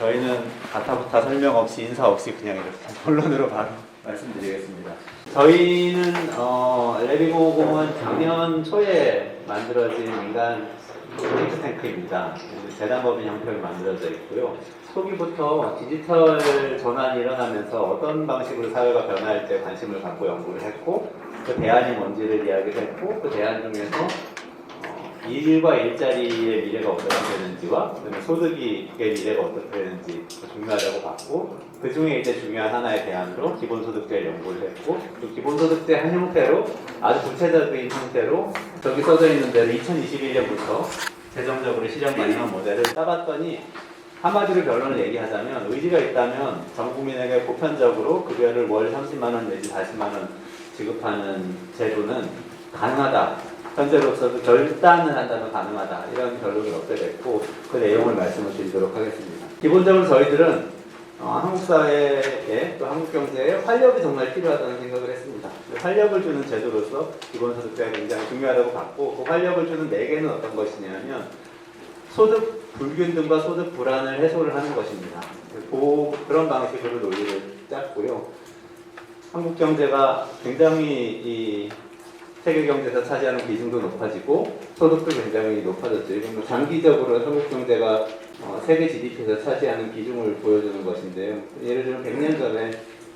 네, 저희는 가타부타 설명 없이 인사 없이 그냥 이렇게 본론으로 바로 말씀드리겠습니다. 저희는 어, 레비고공은 작년 초에 만들어진 민간 싱크탱크입니다. 재단법인 형태로 만들어져 있고요. 초기부터 디지털 전환이 일어나면서 어떤 방식으로 사회가 변화할 때 관심을 갖고 연구를 했고 그 대안이 뭔지를 이야기를 했고 그 대안 중에서 어, 일과 일자리의 미래가 어떻게 되는지와 그다음에 소득의 미래가 어떻게 되는지 중요하다고 봤고 그 중에 이제 중요한 하나의 대안으로 기본소득제를 연구를 했고 그 기본소득제 한 형태로 아주 구체적인 형태로 저기 써져 있는 대로 2021년부터 재정적으로 실현 가능한 모델을 따봤더니 한마디로 결론을 얘기하자면 의지가 있다면 전 국민에게 보편적으로 급여를 월 30만 원 내지 40만 원 지급하는 제도는 가능하다. 현재로서도 결단을 한다면 가능하다. 이런 결론을 얻게 됐고 그 내용을 말씀을 드리도록 하겠습니다. 기본적으로 저희들은 어, 한국 사회에 또 한국 경제에 활력이 정말 필요하다는 생각을 했습니다. 그 활력을 주는 제도로서 기본소득제가 굉장히 중요하다고 봤고 그 활력을 주는 매개는 어떤 것이냐면 소득 불균등과 소득 불안을 해소를 하는 것입니다. 그, 그런 방식으로 논리를 짰고요. 한국 경제가 굉장히 이 세계 경제에서 차지하는 비중도 높아지고 소득도 굉장히 높아졌죠. 이건 뭐 장기적으로 한국 경제가 어, 세계 GDP에서 차지하는 비중을 보여주는 것인데요. 예를 들면 100년 전에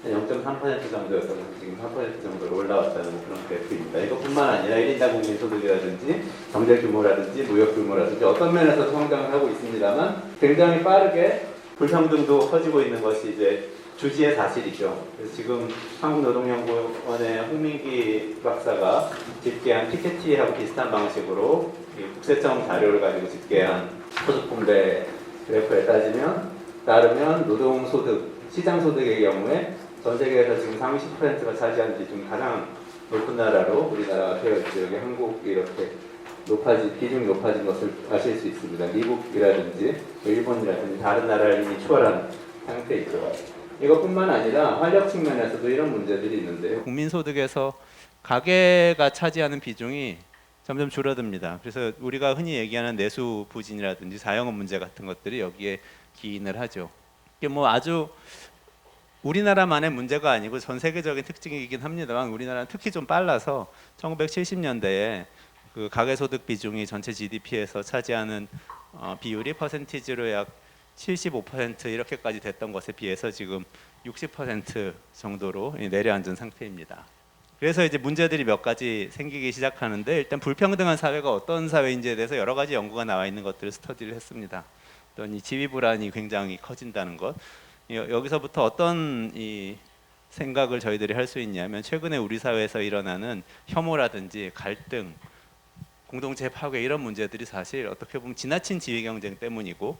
0.3% 정도였던 것이 지금 3% 정도로 올라왔다는 그런 그래프입니다. 이것뿐만 아니라 1인당 국민 소득이라든지 경제 규모라든지 무역 규모라든지 어떤 면에서 성장을 하고 있습니다만 굉장히 빠르게 불평등도 커지고 있는 것이 이제 주지의 사실이죠. 그래서 지금 한국노동연구원의 홍민기 박사가 집계한 PKT하고 비슷한 방식으로 이 국세청 자료를 가지고 집계한 소득분배 그래프에 따지면 따르면 노동소득, 시장소득의 경우에 전 세계에서 지금 상위 10%가 차지하는 비중 가장 높은 나라로 우리나라가 되어 있죠. 여기 한국이 이렇게 높아진 비중이 높아진 것을 아실 수 있습니다. 미국이라든지 뭐 일본이라든지 다른 나라를 이미 초월한 상태이죠. 이것뿐만 아니라 활력 측면에서도 이런 문제들이 있는데요. 국민소득에서 가계가 차지하는 비중이 점점 줄어듭니다. 그래서 우리가 흔히 얘기하는 내수 부진이라든지 사형업 문제 같은 것들이 여기에 기인을 하죠. 이게 뭐 아주 우리나라만의 문제가 아니고 전 세계적인 특징이긴 합니다만 우리나라는 특히 좀 빨라서 1970년대에 그 가계 소득 비중이 전체 GDP에서 차지하는 어, 비율이 퍼센티지로 약 75% 이렇게까지 됐던 것에 비해서 지금 60% 정도로 내려앉은 상태입니다. 그래서 이제 문제들이 몇 가지 생기기 시작하는데 일단 불평등한 사회가 어떤 사회인지에 대해서 여러 가지 연구가 나와 있는 것들을 스터디를 했습니다. 또이 지위 불안이 굉장히 커진다는 것. 여- 여기서부터 어떤 이 생각을 저희들이 할 수 있냐면 최근에 우리 사회에서 일어나는 혐오라든지 갈등, 공동체 파괴 이런 문제들이 사실 어떻게 보면 지나친 지위 경쟁 때문이고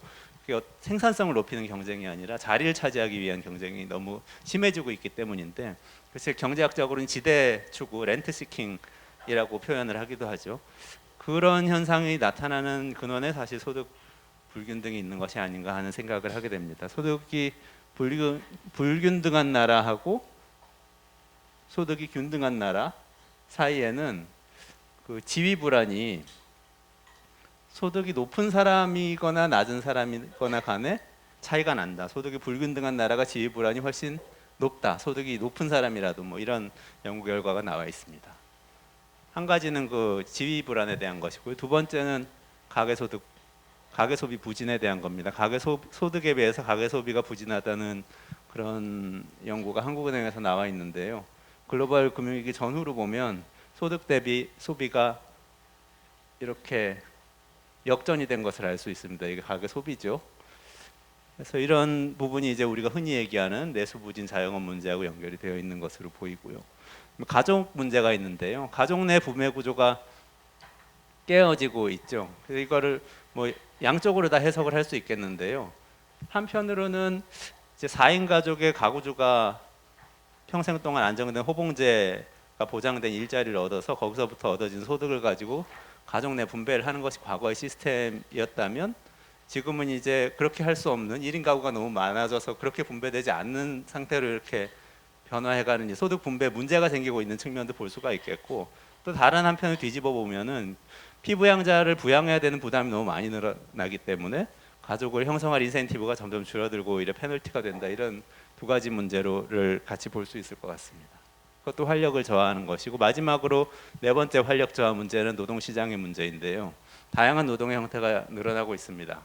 생산성을 높이는 경쟁이 아니라 자리를 차지하기 위한 경쟁이 너무 심해지고 있기 때문인데 그래서 경제학적으로는 지대 추구, 렌트 시킹이라고 표현을 하기도 하죠. 그런 현상이 나타나는 근원에 사실 소득 불균등이 있는 것이 아닌가 하는 생각을 하게 됩니다. 소득이 불균, 불균등한 나라하고 소득이 균등한 나라 사이에는 그 지위 불안이 소득이 높은 사람이거나 낮은 사람이거나 간에 차이가 난다. 소득이 불균등한 나라가 지위 불안이 훨씬 높다. 소득이 높은 사람이라도 뭐 이런 연구 결과가 나와 있습니다. 한 가지는 그 지위 불안에 대한 것이고요. 두 번째는 가계 소득 가계 소비 부진에 대한 겁니다. 가계 소, 소득에 비해서 가계 소비가 부진하다는 그런 연구가 한국은행에서 나와 있는데요. 글로벌 금융위기 전후로 보면 소득 대비 소비가 이렇게 역전이 된 것을 알 수 있습니다. 이게 가계 소비죠. 그래서 이런 부분이 이제 우리가 흔히 얘기하는 내수 부진 자영업 문제하고 연결이 되어 있는 것으로 보이고요. 가족 문제가 있는데요. 가족 내 부매 구조가 깨어지고 있죠. 그래서 이거를 뭐 양쪽으로 다 해석을 할 수 있겠는데요. 한편으로는 이제 4인 가족의 가구주가 평생 동안 안정된 호봉제가 보장된 일자리를 얻어서 거기서부터 얻어진 소득을 가지고 가족 내 분배를 하는 것이 과거의 시스템이었다면 지금은 이제 그렇게 할 수 없는 1인 가구가 너무 많아져서 그렇게 분배되지 않는 상태로 이렇게 변화해가는 이 소득 분배 문제가 생기고 있는 측면도 볼 수가 있겠고 또 다른 한편을 뒤집어 보면은 피부양자를 부양해야 되는 부담이 너무 많이 늘어나기 때문에 가족을 형성할 인센티브가 점점 줄어들고 오히려 페널티가 된다 이런 두 가지 문제로를 같이 볼 수 있을 것 같습니다. 그것도 활력을 저하하는 것이고 마지막으로 네 번째 활력 저하 문제는 노동 시장의 문제인데요. 다양한 노동의 형태가 늘어나고 있습니다.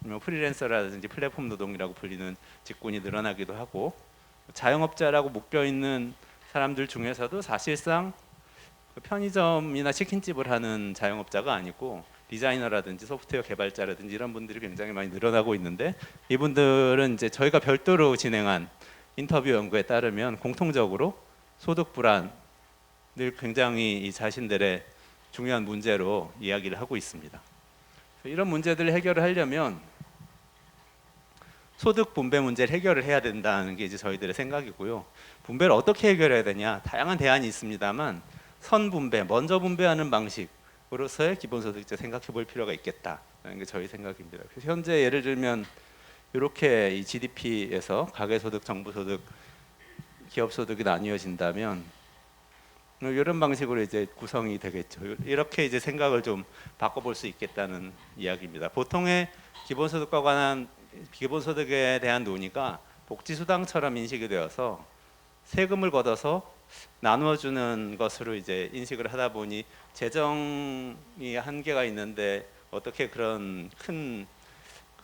뭐 프리랜서라든지 플랫폼 노동이라고 불리는 직군이 늘어나기도 하고 자영업자라고 묶여 있는 사람들 중에서도 사실상 그 편의점이나 치킨집을 하는 자영업자가 아니고 디자이너라든지 소프트웨어 개발자라든지 이런 분들이 굉장히 많이 늘어나고 있는데 이분들은 이제 저희가 별도로 진행한 인터뷰 연구에 따르면 공통적으로 소득 불안을 굉장히 이 자신들의 중요한 문제로 이야기를 하고 있습니다. 이런 문제들을 해결을 하려면 소득 분배 문제를 해결을 해야 된다는 게 이제 저희들의 생각이고요. 분배를 어떻게 해결해야 되냐? 다양한 대안이 있습니다만 선 분배, 먼저 분배하는 방식으로서의 기본소득제 생각해 볼 필요가 있겠다는 게 저희 생각입니다. 현재 예를 들면 이렇게 이 GDP에서 가계소득, 정부소득, 기업 소득이 나뉘어진다면 이런 방식으로 이제 구성이 되겠죠. 이렇게 이제 생각을 좀 바꿔볼 수 있겠다는 이야기입니다. 보통의 기본소득과 관한 기본소득에 대한 논의가 복지수당처럼 인식이 되어서 세금을 걷어서 나누어주는 것으로 이제 인식을 하다 보니 재정이 한계가 있는데 어떻게 그런 큰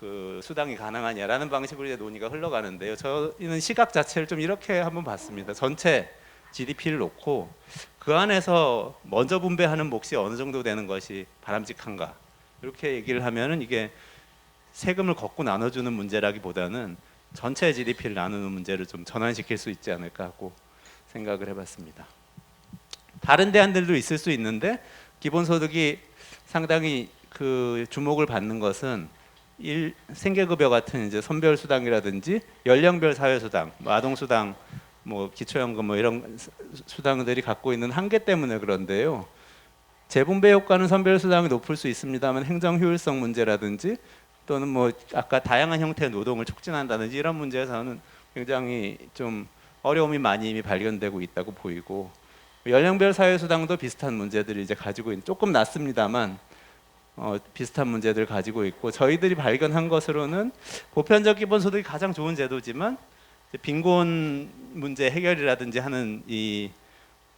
그 수당이 가능하냐라는 방식으로 이제 논의가 흘러가는데요. 저희는 시각 자체를 좀 이렇게 한번 봤습니다. 전체 GDP를 놓고 그 안에서 먼저 분배하는 몫이 어느 정도 되는 것이 바람직한가 이렇게 얘기를 하면은 이게 세금을 걷고 나눠주는 문제라기보다는 전체 GDP를 나누는 문제를 좀 전환시킬 수 있지 않을까 하고 생각을 해봤습니다. 다른 대안들도 있을 수 있는데 기본소득이 상당히 그 주목을 받는 것은 일, 생계급여 같은 이제 선별 수당이라든지 연령별 사회 수당, 뭐 아동 수당, 뭐 기초연금 뭐 이런 수- 수당들이 갖고 있는 한계 때문에 그런데요. 재분배 효과는 선별 수당이 높을 수 있습니다만 행정 효율성 문제라든지 또는 뭐 아까 다양한 형태의 노동을 촉진한다든지 이런 문제에서는 굉장히 좀 어려움이 많이 이미 발견되고 있다고 보이고 연령별 사회 수당도 비슷한 문제들을 이제 가지고 있는 조금 낮습니다만 어, 비슷한 문제들을 가지고 있고 저희들이 발견한 것으로는 보편적 기본소득이 가장 좋은 제도지만 빈곤 문제 해결이라든지 하는 이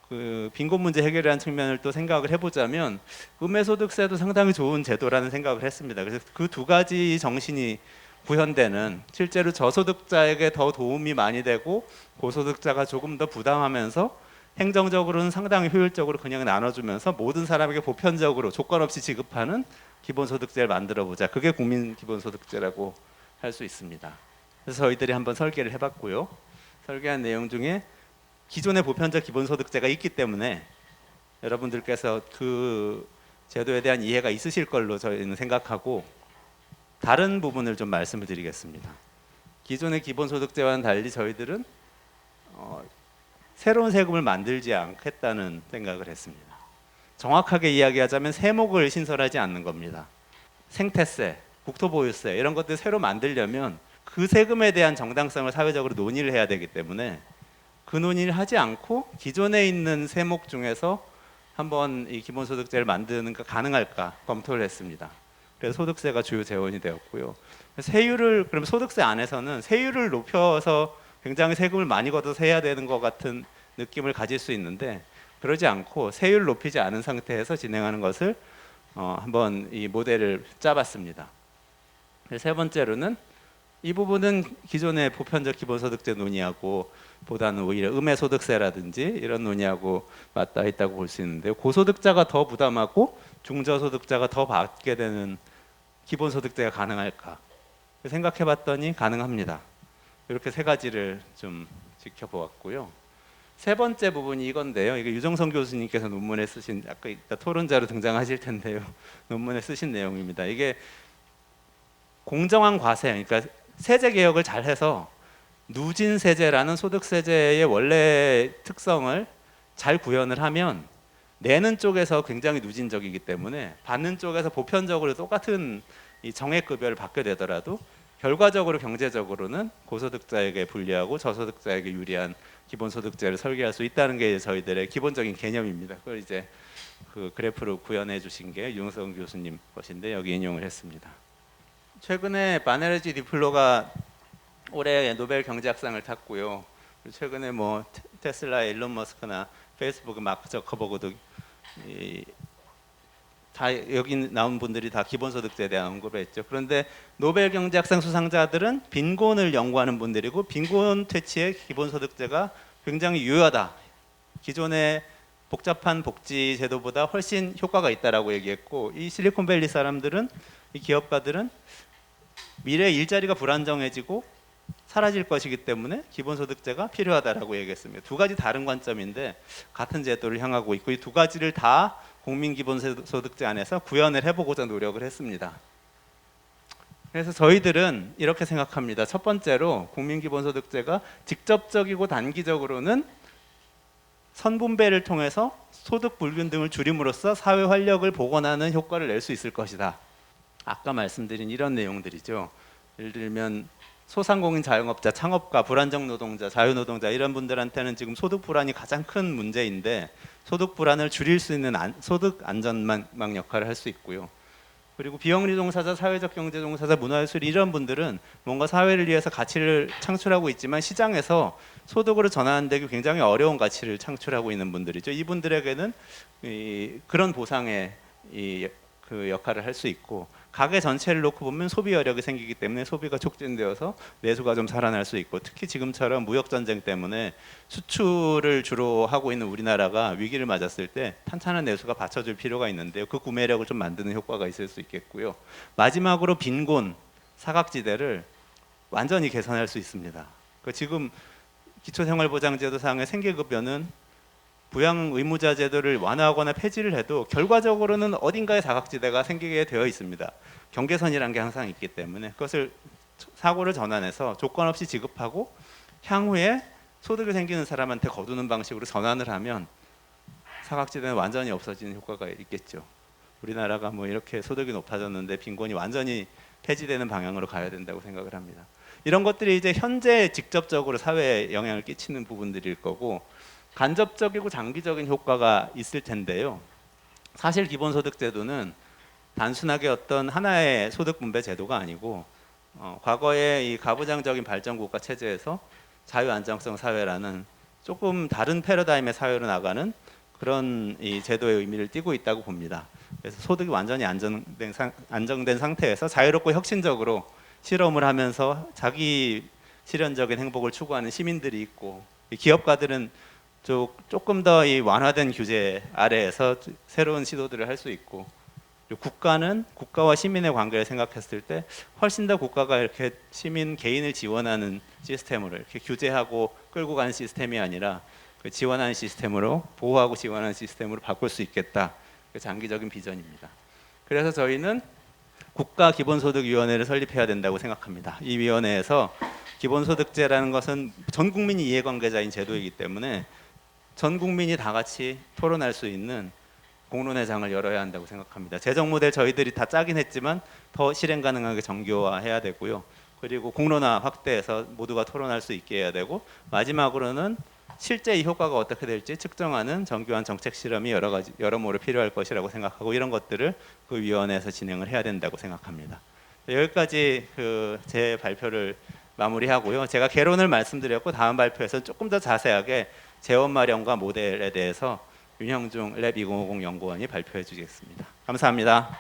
그 빈곤 문제 해결이라는 측면을 또 생각을 해보자면 음해소득세도 상당히 좋은 제도라는 생각을 했습니다. 그래서 그 두 가지 정신이 구현되는 실제로 저소득자에게 더 도움이 많이 되고 고소득자가 조금 더 부담하면서 행정적으로는 상당히 효율적으로 그냥 나눠주면서 모든 사람에게 보편적으로 조건 없이 지급하는 기본소득제를 만들어 보자. 그게 국민 기본소득제라고 할 수 있습니다. 그래서 저희들이 한번 설계를 해봤고요. 설계한 내용 중에 기존의 보편적 기본소득제가 있기 때문에 여러분들께서 그 제도에 대한 이해가 있으실 걸로 저희는 생각하고 다른 부분을 좀 말씀을 드리겠습니다. 기존의 기본소득제와는 달리 저희들은 어, 새로운 세금을 만들지 않겠다는 생각을 했습니다. 정확하게 이야기하자면 세목을 신설하지 않는 겁니다. 생태세, 국토보유세 이런 것들 새로 만들려면 그 세금에 대한 정당성을 사회적으로 논의를 해야 되기 때문에 그 논의를 하지 않고 기존에 있는 세목 중에서 한번 이 기본소득제를 만드는 거 가능할까 검토를 했습니다. 그래서 소득세가 주요 재원이 되었고요. 세율을 그럼 소득세 안에서는 세율을 높여서 굉장히 세금을 많이 걷어서 해야 되는 것 같은 느낌을 가질 수 있는데 그러지 않고 세율을 높이지 않은 상태에서 진행하는 것을 어, 한번 이 모델을 짜봤습니다. 세 번째로는 이 부분은 기존의 보편적 기본소득제 논의하고 보다는 오히려 음해소득세라든지 이런 논의하고 맞닿아 있다고 볼 수 있는데요. 고소득자가 더 부담하고 중저소득자가 더 받게 되는 기본소득제가 가능할까 생각해봤더니 가능합니다. 이렇게 세 가지를 좀 지켜보았고요. 세 번째 부분이 이건데요. 이게 유정성 교수님께서 논문에 쓰신 아까 이따 토론자로 등장하실 텐데요. 논문에 쓰신 내용입니다. 이게 공정한 과세, 그러니까 세제 개혁을 잘 해서 누진 세제라는 소득 세제의 원래 특성을 잘 구현을 하면 내는 쪽에서 굉장히 누진적이기 때문에 받는 쪽에서 보편적으로 똑같은 이 정액 급여를 받게 되더라도 결과적으로 경제적으로는 고소득자에게 불리하고 저소득자에게 유리한 기본소득제를 설계할 수 있다는 게 저희들의 기본적인 개념입니다. 그걸 이제 그 그래프로 구현해 주신 게 윤성 교수님 것인데 여기 인용을 했습니다. 최근에 바네르지 디플로가 올해 노벨 경제학상을 탔고요. 최근에 뭐 테- 테슬라 일론 머스크나 페이스북 마크 저커버그도 이, 다 여기 나온 분들이 다 기본소득제에 대한 언급을 했죠. 그런데 노벨 경제학상 수상자들은 빈곤을 연구하는 분들이고 빈곤 퇴치에 기본소득제가 굉장히 유효하다. 기존의 복잡한 복지 제도보다 훨씬 효과가 있다라고 얘기했고 이 실리콘밸리 사람들은 이 기업가들은 미래 일자리가 불안정해지고 사라질 것이기 때문에 기본소득제가 필요하다라고 얘기했습니다. 두 가지 다른 관점인데 같은 제도를 향하고 있고 이 두 가지를 다 국민 기본소득제 안에서 구현을 해보고자 노력을 했습니다. 그래서 저희들은 이렇게 생각합니다. 첫 번째로 국민 기본소득제가 직접적이고 단기적으로는 선분배를 통해서 소득 불균등을 줄임으로써 사회 활력을 복원하는 효과를 낼 수 있을 것이다. 아까 말씀드린 이런 내용들이죠. 예를 들면 소상공인 자영업자, 창업가, 불안정 노동자, 자유노동자 이런 분들한테는 지금 소득 불안이 가장 큰 문제인데 소득 불안을 줄일 수 있는 안- 소득 안전망 역할을 할 수 있고요. 그리고 비영리 종사자, 사회적 경제 종사자, 문화예술 이런 분들은 뭔가 사회를 위해서 가치를 창출하고 있지만 시장에서 소득으로 전환되기 굉장히 어려운 가치를 창출하고 있는 분들이죠. 이분들에게는 이, 그런 보상의 이, 그 역할을 할 수 있고 가게 전체를 놓고 보면 소비 여력이 생기기 때문에 소비가 촉진되어서 내수가 좀 살아날 수 있고 특히 지금처럼 무역 전쟁 때문에 수출을 주로 하고 있는 우리나라가 위기를 맞았을 때 탄탄한 내수가 받쳐줄 필요가 있는데요. 그 구매력을 좀 만드는 효과가 있을 수 있겠고요. 마지막으로 빈곤 사각지대를 완전히 개선할 수 있습니다. 그 지금 기초생활보장제도상의 생계급여는 부양 의무자 제도를 완화하거나 폐지를 해도 결과적으로는 어딘가에 사각지대가 생기게 되어 있습니다. 경계선이라는 게 항상 있기 때문에 그것을 사고를 전환해서 조건 없이 지급하고 향후에 소득이 생기는 사람한테 거두는 방식으로 전환을 하면 사각지대는 완전히 없어지는 효과가 있겠죠. 우리나라가 뭐 이렇게 소득이 높아졌는데 빈곤이 완전히 폐지되는 방향으로 가야 된다고 생각을 합니다. 이런 것들이 이제 현재 직접적으로 사회에 영향을 끼치는 부분들일 거고 간접적이고 장기적인 효과가 있을 텐데요. 사실 기본소득제도는 단순하게 어떤 하나의 소득 분배 제도가 아니고 어, 과거의 이 가부장적인 발전 국가 체제에서 자유 안정성 사회라는 조금 다른 패러다임의 사회로 나가는 그런 이 제도의 의미를 띠고 있다고 봅니다. 그래서 소득이 완전히 안정된, 상, 안정된 상태에서 자유롭고 혁신적으로 실험을 하면서 자기 실현적인 행복을 추구하는 시민들이 있고 이 기업가들은 조, 조금 더 이 완화된 규제 아래에서 새로운 시도들을 할 수 있고 국가는 국가와 시민의 관계를 생각했을 때 훨씬 더 국가가 이렇게 시민 개인을 지원하는 시스템으로 이렇게 규제하고 끌고 가는 시스템이 아니라 그 지원하는 시스템으로 보호하고 지원하는 시스템으로 바꿀 수 있겠다. 그 장기적인 비전입니다. 그래서 저희는 국가 기본소득위원회를 설립해야 된다고 생각합니다. 이 위원회에서 기본소득제라는 것은 전 국민이 이해관계자인 제도이기 때문에 전 국민이 다 같이 토론할 수 있는 공론의 장을 열어야 한다고 생각합니다. 재정 모델 저희들이 다 짜긴 했지만 더 실행 가능하게 정교화해야 되고요. 그리고 공론화 확대해서 모두가 토론할 수 있게 해야 되고 마지막으로는 실제 이 효과가 어떻게 될지 측정하는 정교한 정책 실험이 여러 가지 여러모로 필요할 것이라고 생각하고 이런 것들을 그 위원회에서 진행을 해야 된다고 생각합니다. 여기까지 그 제 발표를 마무리하고요. 제가 개론을 말씀드렸고 다음 발표에서 조금 더 자세하게 재원 마련과 모델에 대해서 윤형중 랩 2050 연구원이 발표해 주겠습니다. 감사합니다.